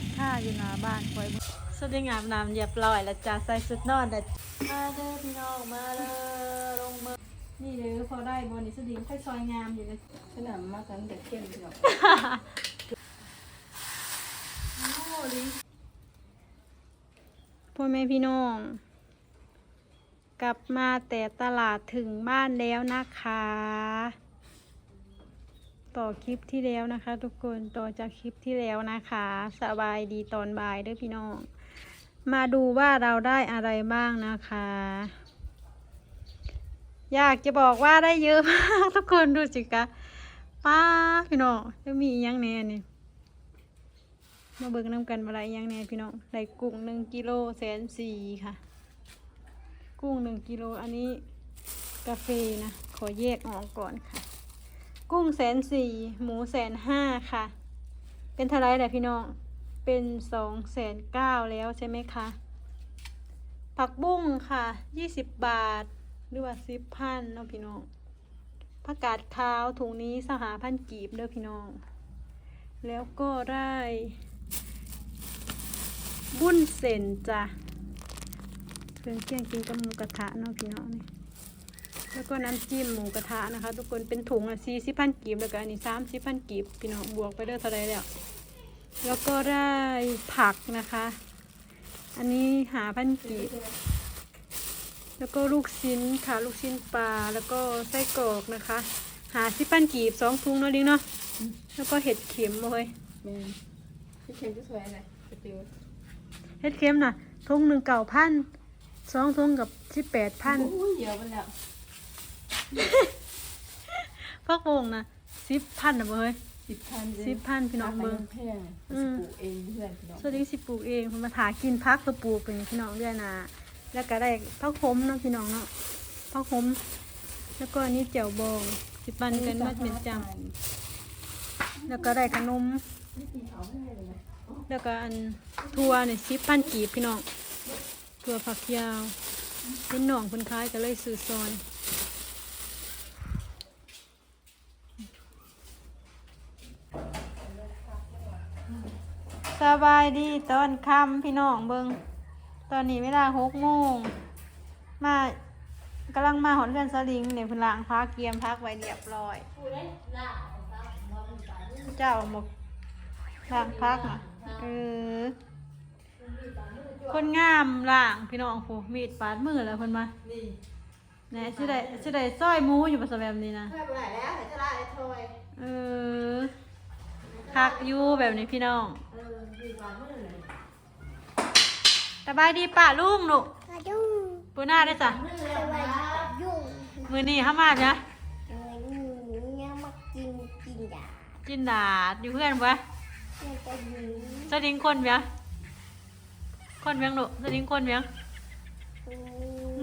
ถค่าอยู่หน้าบ้านคอยสวัสดีงามน้ำเรียบร้อยแล้วจ้าใส่สุดนอนแต่มาเด้อพี่น้องมาเลยลงมือนี่เด้อพอได้บอนี่สดิงค่อยซอยงามอยู่นะขนาดมากกันแต่เข้มพี่น้องโอ้ลิงพ่อแม่พี่น้อง กลับมาแต่ตลาดถึงบ้านแล้วนะคะ ต่อคลิปที่แล้วนะคะ ทุกคนต่อจากคลิปที่แล้วนะคะ สบายดีตอนบ่ายเด้อพี่น้อง มาดูว่าเราได้อะไรบ้างนะคะ อยากจะบอกว่าได้เยอะมากทุกคนดูสิคะป้าพี่น้องจะมีอหยังแน่นี่มาเบิกน้ำกันมาละอหยังแน่พี่น้องได้กุ้งหนึ่งกิโลแสนสี่ค่ะ กุ้งหนึ่งกิโลอันนี้กาแฟนะ ขอแยกออกก่อนค่ะ กุ้งแสนสี่หมูแสนห้าค่ะ เป็นเท่าไรแหละพี่น้อง เป็นสองแสนเก้าแล้วใช่ไหมคะ ผักบุ้งค่ะยี่สิบบาท หรือว่าสิบพันเนาะพี่น้องผักกาดขาวถุงนี้สหพันกีบเด้อพี่น้อง แล้วก็ได้ บุ้นเส้นจ้ะเครื่องเคียงกินกับหมูกระทะเนาะพี่น้องนี่ แล้วก็น้ำจิ้มหมูกระทะนะคะ ทุกคนเป็นถุงอะสี่สิบพันกีบแล้วก็อันนี้สามสิบพันกีบพี่น้องบวกไปเด้อเท่าไรแล้ว แล้วก็ได้ผักนะคะ อันนี้หาพันกีบแล้วก็ลูกชิ้นค่ะลูกชิ้นปลาแล้วก็ไส้กรอกนะคะ หาสิบพันกีบสองถุงเนาะลิงเนาะแล้วก็เห็ดเข็มมาเลยแม่นพี่เข้มจะสวยอะไรสติวเห็ดเข็มน่ะถุงหนึ่งเก่าพันสองถุงกับสิบแปดพันโอ้ยเยอะไปแล้ว พักโป่งนะสิบพันนะเว้ยสิบพันสิบพันพี่น้องเบิ่งแพงอืมปลูกเองเพื่อนพี่น้องสวัสดีสิปลูกเองผมมาถากินพักตัวปลูกเป็นพี่น้องด้วยนะแล้วก็ได้พักขมเนาะพี่น้องเนาะพักขมแล้วก็อันนี้เจียวบองสิปันกันมัดเหม็นจำแล้วก็ได้ขนมนี่กินเขาไม่ได้เลยนะแล้วก็อันทัวเนี่ยสิพันกีบพี่น้องทัวผักยาวเป็นหน่องคนคล้ายก็เลยซื้อซอย สบายดีตอนค่ำพี่น้องเบิงตอนนี้เวลาหกโมงมากำลังมาหอนเรือนสลิงเนี่ยเพิ่นล้างพักเกียมพักไว้เรียบร้อย เจ้าหมกล้างพักน่ะเออคนงามล่างพี่น้องผู้มีดปาดมือแล้วเพิ่นมานี่แหน่สิได้สิได้ซอยหมูอยู่ประสแบบนี้นะไม่เป็นไรแล้วแต่จะได้ไอ้ทอยเออคักอยู่แบบนี้พี่น้อง เออดีกว่าเมื่อไหร่สบายดีป่ะลุงหนูกระดุมปูหน้าได้จ้ะเมื่อไหสร่วัสนะดียุ่งมือนี้ห้ามาจ้ะเออนี่เนี่ยมากินกินยาจินดาดอยู่เพื่อนปะเนี่ยจะหิวสลิงคนเบียงคนเบียงหนูสลิงคนเบียงอื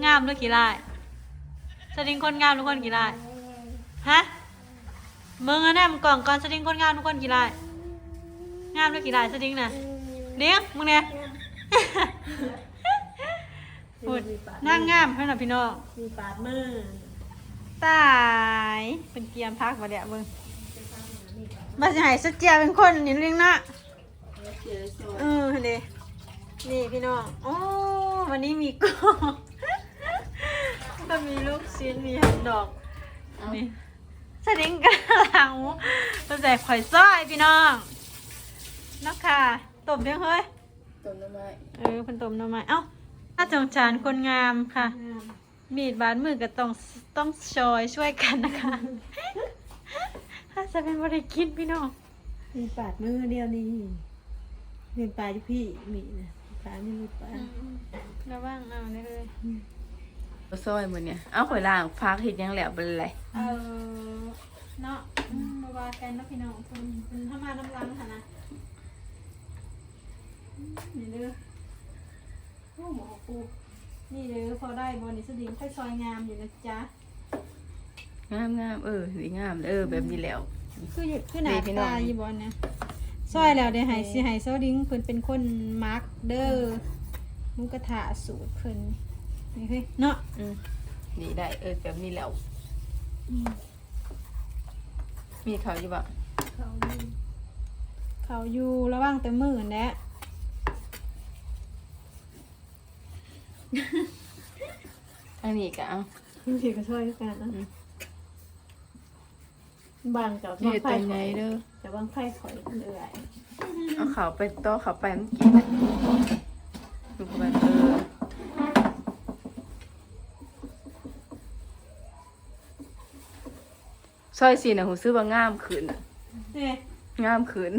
งามหรือกี่ลายสลิงคนงามหรือคนกี่ลายฮะมึงอะเนี่ยมึงกล่องก่อนสลิงคนงามทุกคนกี่ลาย งามด้วยกี่ลายสลิงน่ะเลี้ยงมึงเนี่ย พูดนั่งงามให้หน่อยพี่น้องมีปาดมือตายเป็นเกียมพักมาเดี๋ยวมึงมาจะให้สเจียเป็นคนนี่เลี้ยงนะเจอสวยเออเด้นี่พี่น้องโอ้วันนี้มีกุ้งก็มีลูกชิ้นมีฮันดอกนี่สลิงกันหลังตั้งแต่ข่อยซ้อยพี่น้องเนักค่ะต้มเพียงเฮ้ยต้นไม้เออเพันต้มหน้ำไม้เอ้าถ้าจงจานคนงามค่ะ มีดบาดมือก็ต้องต้องชอยช่วยกันนะคะถ้าจะเป็นบริกินพี่น้องมีปาดมือเดียวนี่มีปาดอยู่พี่มีนะปาดนี่มีปาดระวังเอาได้เลยซอยมือเนี่ยเอาข่อยล่างพักเห็ดยังแล้วเป็นไรเออเนาะอืมมาว่ากันเนาะพี่น้องคุณคุณถ้ามาน้ำลังค่ะนะอืม นี่เด้อโอ้หมอปูนี่เด้อพอได้บอลนี่สดิงค่อยซอยงามอยู่นะจ๊ะ งามงามเออสีงามเออแบบนี้แล้ว คืออยู่คือหนาดีพี่น้องตาอยู่บอลเนี่ยซอยแล้วเดี๋ยวให้สิให้เซาดิงเพิ่นเป็นคนมาร์กเด้อหมุกระทะสูตรเพิ่นนี่เฮ้ยเนาะอืมนี่ได้เออแบบนี้แล้วอืมมีเขาอยู่บ่เขาดีเขาอยู่ระหว่างแต่มือนั่นแหละ อันนี้ก็เอาพี่พี่ก็ช่วยกันนะบางกับนี่บางไผ่ตัวใหข่ญ่อยเด้อแต่บางไผ่ข่อยเหนื่อยเอาเขาไปต่อเขาไปเมื่อกี้นะดูไปเออสร้อยสีน่ะหูซื้อว่างามขึ้นเนี่ยงามขึ้น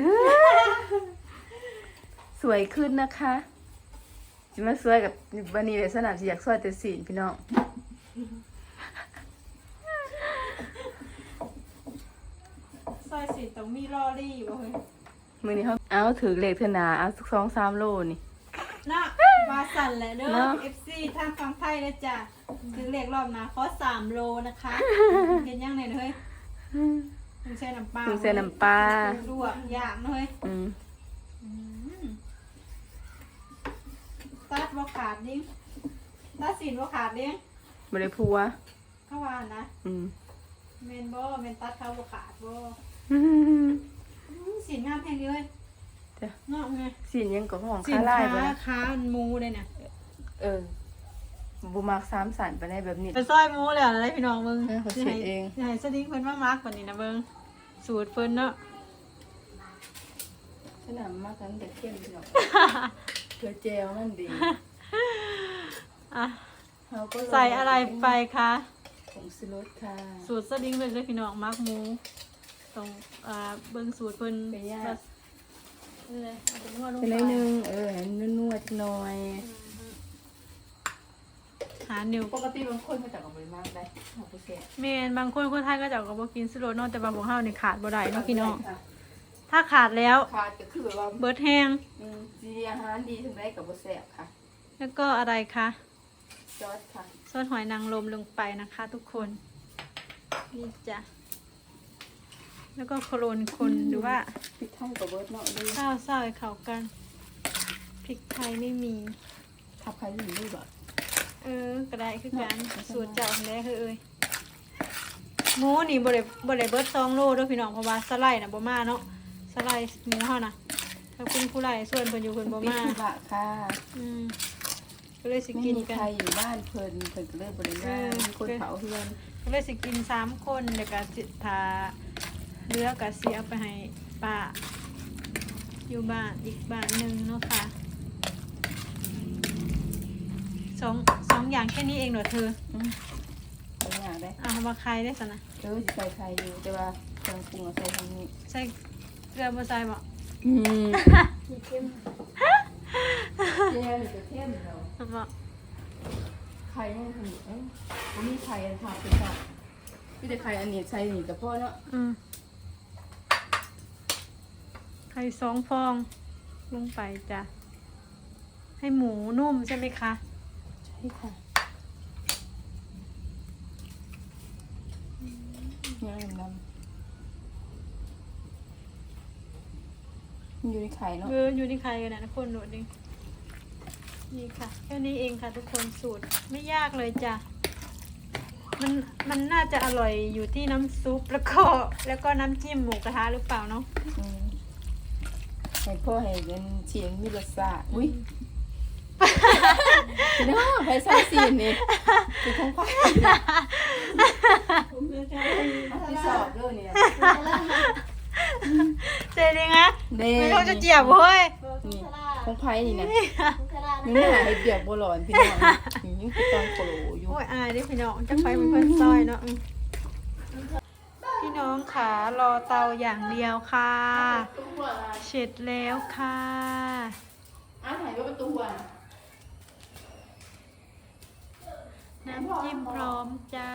สวยขึ้นนะคะ จะมาสวยกับวันนี้เลยสนามสิอยากสวยแต่สีนพี่น้องซอยสิต้องมีลอรี่บ่เฮ้ยมือนี้เขาเอาถือเหล็กเถอะนาเอาสักสองสามโลนี่นะวาสันแหละเด้อ เนาะ FC ทางฝั่งไทยเลยจ้ะถึงเลขรอบนะขอสามโลนะคะ เห็นยังไงเฮ้ยถุงเส้นน้ำปลาถุงเส้นน้ำปลาลวกอย่างเฮ้ยอืม อืม ตัดบ่ขาดดิ้งตัดสินบ่ขาดดิ้งบริพัวเข้าว่านะอืมเมนบ่เมนตัดเขาบ่ขาดบ่อืมสินงามแพงดีเลยจ้ะงามไงสีนยังก็ของสิค้านลายไปค้าค้าหมูเลยเนี่ยเออบูมักสามสันไปได้แบบนี้ ไปซอยหมูเลยอะไรพี่น้องมึงเออเขาเสียเองสิให้สดิ้งเพิ่นมามักกว่านี้นะเบิ่งสูตรเพิ่นเนาะ สนามมากกันแต่เข้มพี่น้องเพื่ อเจลมันดีอะเขาก็ลงใส่อะไรไปคะผงซิรสค่ะ สูตรสดิ้งเลยเด้อพี่น้องมักหมูต้องอ่าเบิ่งสูตรเพิ่นไปย่าง เออเอาไปนวดลงเป็นไปน้อยหนึงเออให้นวดๆหน่อย หานิ้ว ปกติบางคนเขาจะเอาไปมากได้เขาไปแกะแม่นบางคนคนไทยก็จะเอาก็บ่กินสิโรสเนาะแต่บางพวกเฮานี่ขาดบ่ได้เนาะพี่น้อง ถ้าขาดแล้วขาดก็คือแบบว่าเบิดแห้งอืมจีอาหารดีถึงได้กับบแสบค่ะแล้วก็อะไรคะซอสค่ะซอสหอยนางรมลงไปนะคะ ทุกคนนี่จ้ะแล้วก็โคลนคนหรือว่าพริกไทยกับเบิร์ดเนาะดูข้าวเศร้าให้เข้ากันพริกไทยไม่มีทับใครอยู่ด้วยบ่เออก็ได้คือกันสูตรเจ้าของแด้คือเอ้ยหมูนี่บ่ได้บ่ได้เบิดซองโลเด้วยพี่น้องเพราะว่าสไลด์น่ะบ่มาเนาะ สไลด์หมูเฮาน่ะถ้าคุณผู้ไล่ส่วนเพิ่นอยู่เพิ่นบ่พริกมาขี้บะค่ะอืมก็เลยสิไม่กินมีกัน ใครอยู่บ้านเพิ่นเพิ่นก็เลยบริมาเออมีคนเผาเพื่อนก็เลยสิกินสามคนเดี๋ยวก็สิทาเรือก็สิเอาไปให้ป้าอยู่บ้านอีกบ้านหนึ่งเนาะค่ะสองสองอย่างแค่นี้เองเหรอเธออืมเป็นอย่างได้เอามาใครได้สินะเออสิใส่ไข่อยู่แต่ว่าเครื่องปรุงเอาใส่ทางนี้ใส่ เกลือบ่ใส่บ่อืมสีเข้มเจลนี่ก็เข้มเนาะเอาบ่ไข่ยังถึงเอ้ยบ่มีไข่อันทาเป็นค่ะมีแต่ไข่อันนี้ใส่นี่ก็พอเนาะอืมไข่สองฟอง ลงไปจ้ะ ให้หมูนุ่มใช่ไหมคะ ใช่ค่ะยังดำมัน อยู่ในไข่เนาะเอออยู่ที่ใครกันนะทุกคนโหนดดินี่ค่ะแค่นี้เองค่ะ ทุกคนสูตรไม่ยากเลยจ้ะมันมันน่าจะอร่อยอยู่ที่น้ำซุปแล้วก็แล้วก็น้ำจิ้มหมูกระทะหรือเปล่าเนาะอืมให้พ่อให้เงินเชียงมีรสชาติอุ้ยพี่น้องไปใส่ซีนนี่คือของพ่อที่สอบด้วยเนี่ย เจ๊ดิงอะเด้ไม่ต้องจะเจียบเว้ยนี่ของไผ่นี่นะมุกระนี่หาให้เปียกบัวหลอนพี่น้องนี่ยิ่งคือตอนโคโลอยู่โอ้ยอายเด้พี่น้องจะไปเป็นเพื่อนซอยเนาะอืมพี่น้องขารอเตาอย่างเดียวค่ะเสร็จแล้วค่ะอ้าวไหนว่าประตูอะน้ำจิ้มพร้อมจ้า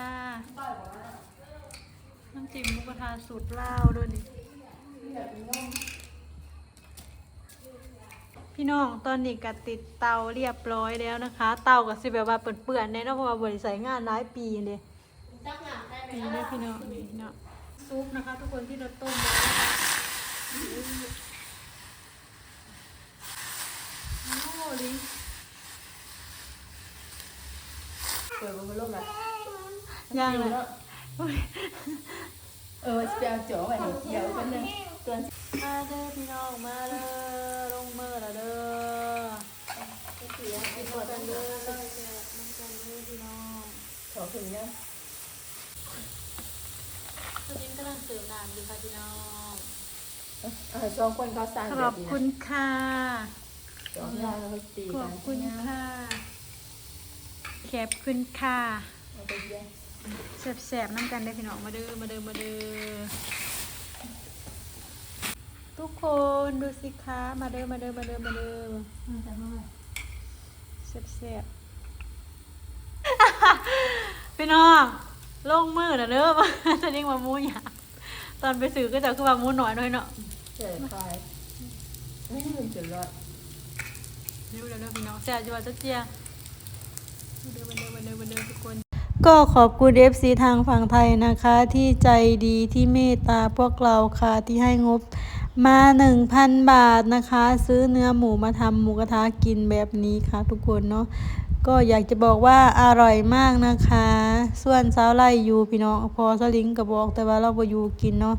น้ำจิ้มหมุกระทาสูตรลาวด้วยนี่ พี่น้องตอนนี้ก็ติดเตาเรียบร้อยแล้วนะคะ เตาก็สิแบบว่าเปื่อนๆแน่เนาะเพราะว่าบริษัทงานหลายปีเลยจักหนักได้ไหมนี่ได้พี่น้องนี่เนาะซุปนะคะ ทุกคนที่เราต้มไว้นะคะโอ้ลิเปิดบัวลมละย่างเลยเออจะเอาจ่อไว้ให้เกี่ยวกันนึง ตือนมาเด้อพี่น้องมาเด้อลงมือล้วเด้อกินหมดกันเด้อน้ำกันเด้อพี่น้องขอถึงยังตอนนี้กำลังเสิร์ฟน้ำอยู่ค่ะพี่น้องอ่าสองคนเขาสั่งขอบคุณค่ะสองอย่างแล้วก็ตีขกัอนบคุณค่ะแคบคุณค่ะเอาไปเยี่ยมแสบๆน้ำกันได้อพี่น้องมาเด้อมาเด้อมาเด้อ ทุกคนดูสิคะมาเด้อมาเด้อมาเด้อมาเด้อแซ่บๆพี่น้องลงมือนะเด้อจะเรียกว่าหมูหยาบตอนไปซื้อก็จะคือว่าหมูหน่อยหน่อยเนาะเจ๋ไฟไม่ถึงจุดร้อยดูแล้วเด้อพี่น้องแซ่บจังว่าจะเจียมาเด้อมาเด้อมาเด้อมาเด้อทุกคนก็ขอบคุณ FC ทางฝั่งไทยนะคะ ที่ใจดีที่เมตตาพวกเราค่ะที่ให้งบ มา 1,000 บาทนะคะ ซื้อเนื้อหมูมาทำหมูกระทะกินแบบนี้ค่ะทุกคนเนาะก็อยากจะบอกว่าอร่อยมากนะคะ ส่วนสาวไล่อยู่พี่น้องพอสลิงก็บอกแต่ว่าเราบ่อยู่กินเนาะ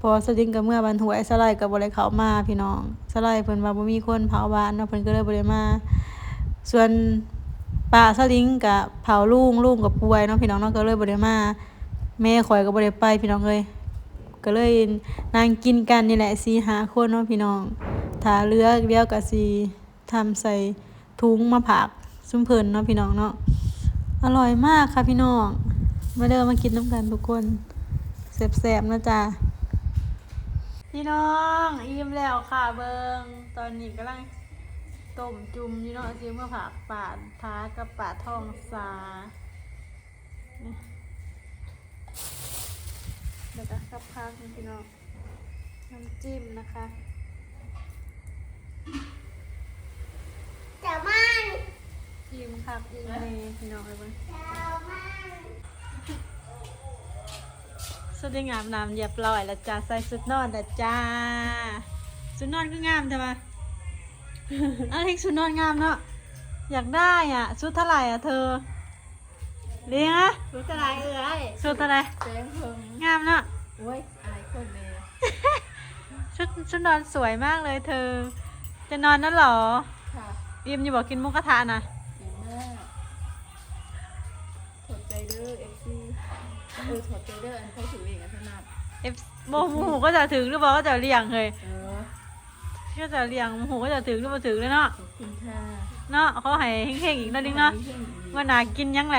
พอสลิงกับเมื่อบันหวยสไลด์ก็บ่ได้เขามาพี่น้องสไลด์เพิ่นว่าบ่มีคนเผาบ้านเนาะเพิ่นก็เลยบ่ได้มา ส่วนป้าสลิงกับเผาลุงลุงกับป่วยเนาะพี่น้องเนาะก็เลยบ่ได้มาแม่ข่อยก็บ่ได้ไปพี่น้องเลย ก็เลยนั่งกินกันนี่แหละ4 5คนเนาะพี่น้องถ้าเลือกเดียวก็สิทำใส่ถุงมาผักซุ้มเพิ่นเนาะพี่น้องเนาะอร่อยมากค่ะพี่น้องมาเด้อมากินน้ำกันทุกคนแซ่บๆนะจ๊ะพี่น้องอิ่มแล้วค่ะเบิงตอนนี้กำลังต้มจุ่มนี่เนาะซื้อมาผักปาดท้ากับปาดทองสา แล้วก็กับข้าวนี่พี่น้องน้ำจิ้มนะคะจะมันจิ้มครับอีเมพี่น้องเลยมั้ยจะมันสุดที่งามน้ำเรียบร้อยแล้วจ้าใส่สุดนอนแล้วจ้าสุดนอนก็งามใช่ปะอะไรสุดนอนงามเนาะอยากได้อะชุดเท่าไหร่อะเธอเลี้ยงอะรู้จะไรเอ้ยชุดเท่าไหร่แจ้งเพิ่มงามเนาะ โอ้ยอายคนเลย ชุดชุดนอนสวยมากเลยเธอ จะนอนนั่นเหรอค่ะยิมอยู่บอกกินหมุกกระทะนะดีมากถอดใจเด้อเอฟซีเออถอดใจเด้ออันเขาถือเองอันถนัดเอฟโมหูก็จะถึงหรือเปล่าก็จะเลี้ยงเลยเออก็จะเลี้ยงโมหูก็จะถึงหรือเปล่าถึงเลยเนาะขอบคุณค่ะเนาะเขาให้เฮงๆอีกนิดนึงเนาะว่านากินยังไง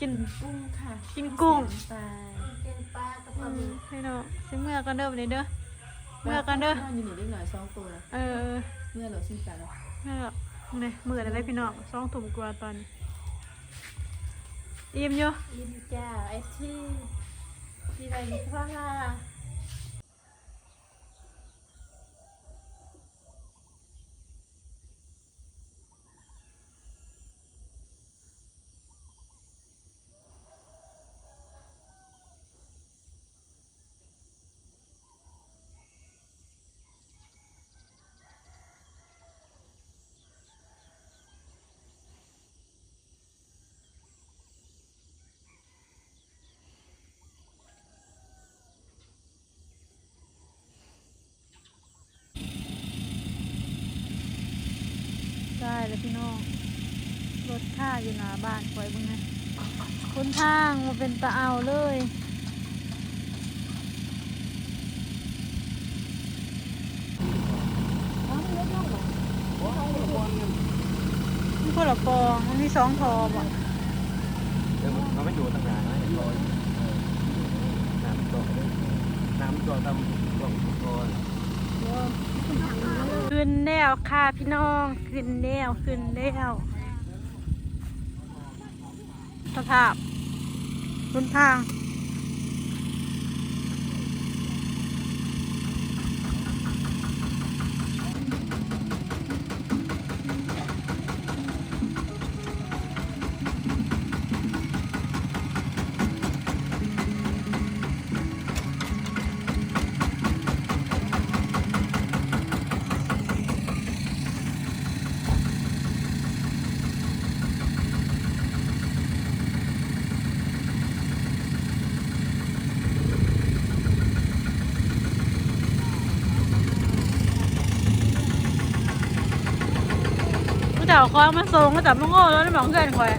กิน กุ้งค่ะกินกุ้งปลา พราหมูให้เนาะซิเมื่อกันเด้อวันนี้เด้อ เมื่อกันเด้อ อยู่นี่ได้หน่อยสองตัวเออ เมื่อเราสิ้นใจแล้วเมื่อเนี่ยมืออะไรพี่น้องสองถุงกว่าตอนนี้อิ่มอยู่อินจ้าไอ้ที่ที่ไรนี่ค่ะ ได้แล้วพี่น้อง รถค่าอยู่หน้าบ้านคอยบึงนะคุณทางมาเป็นตะเอาเลยมันคนละปองมันมีสองทอบ่ะเดี๋ยวมันไม่อยู่ตั้งนานนะรอยน้ำตัวน้ำตัวตำกล่องทุกคน ขึ้นแล้วค่ะพี่น้องขึ้นแล้วขึ้นแล้วสภาพคุณทางาคอยมาส่งก็จับมาโง่แล้วได้บอกเพื่อนคอย